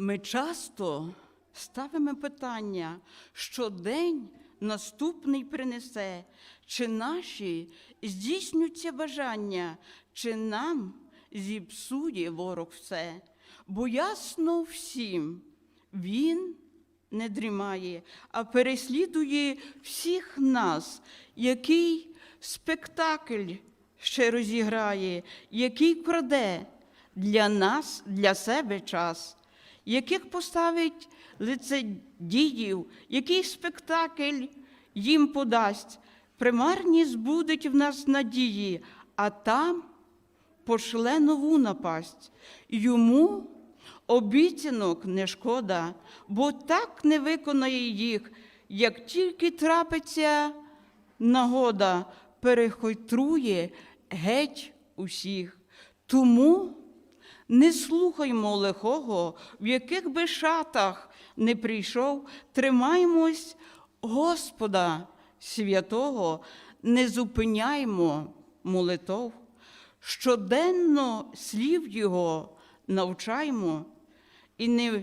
Ми часто ставимо питання, що день наступний принесе, чи наші здійснюються бажання, чи нам зіпсує ворог все. Бо ясно всім, він не дрімає, а переслідує всіх нас, який спектакль ще розіграє, який краде для нас, для себе час, яких поставить лицедіїв, який спектакль їм подасть, примарні збудить в нас надії, а там пошле нову напасть. Йому обіцянок не шкода, бо так не виконає їх, як тільки трапиться нагода, перехитрує геть усіх. Тому не слухаймо лихого, в яких би шатах не прийшов, тримаймось Господа святого, не зупиняймо молитов. Щоденно слів Його навчаймо, і не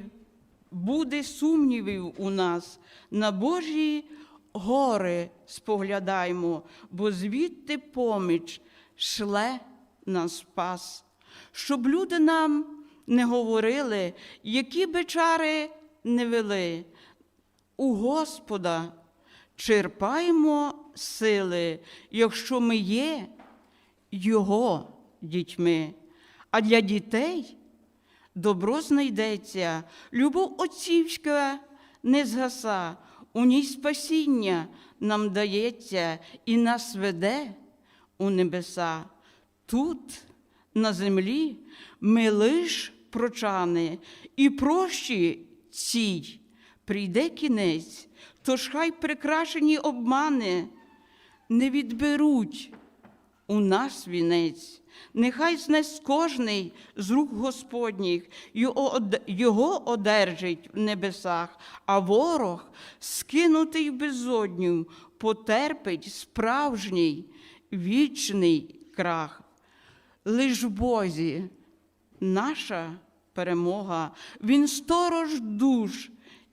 буде сумнівів у нас. На Божі гори споглядаймо, бо звідти поміч шле на спас. Щоб люди нам не говорили, які би чари не вели. У Господа черпаємо сили, якщо ми є Його дітьми. А для дітей добро знайдеться, любов отцівська не згаса, у ній спасіння нам дається і нас веде у небеса. Тут, на землі, ми лиш прочани, і прощі цій прийде кінець, тож хай прикрашені обмани не відберуть у нас вінець. Нехай знес кожний з рук Господніх, його одержить в небесах, а ворог, скинутий безодню, потерпить справжній вічний крах. Лиш Бозі наша перемога, Він сторож душ,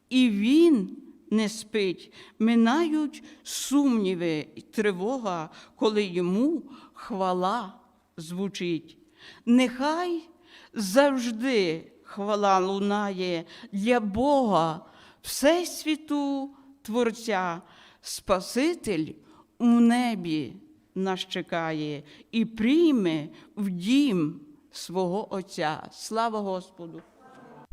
і Він не спить. Минають сумніви і тривога, коли йому хвала звучить. Нехай завжди хвала лунає для Бога, Всесвіту Творця, Спаситель у небі нас чекає і прийме в дім свого Отця. Слава Господу!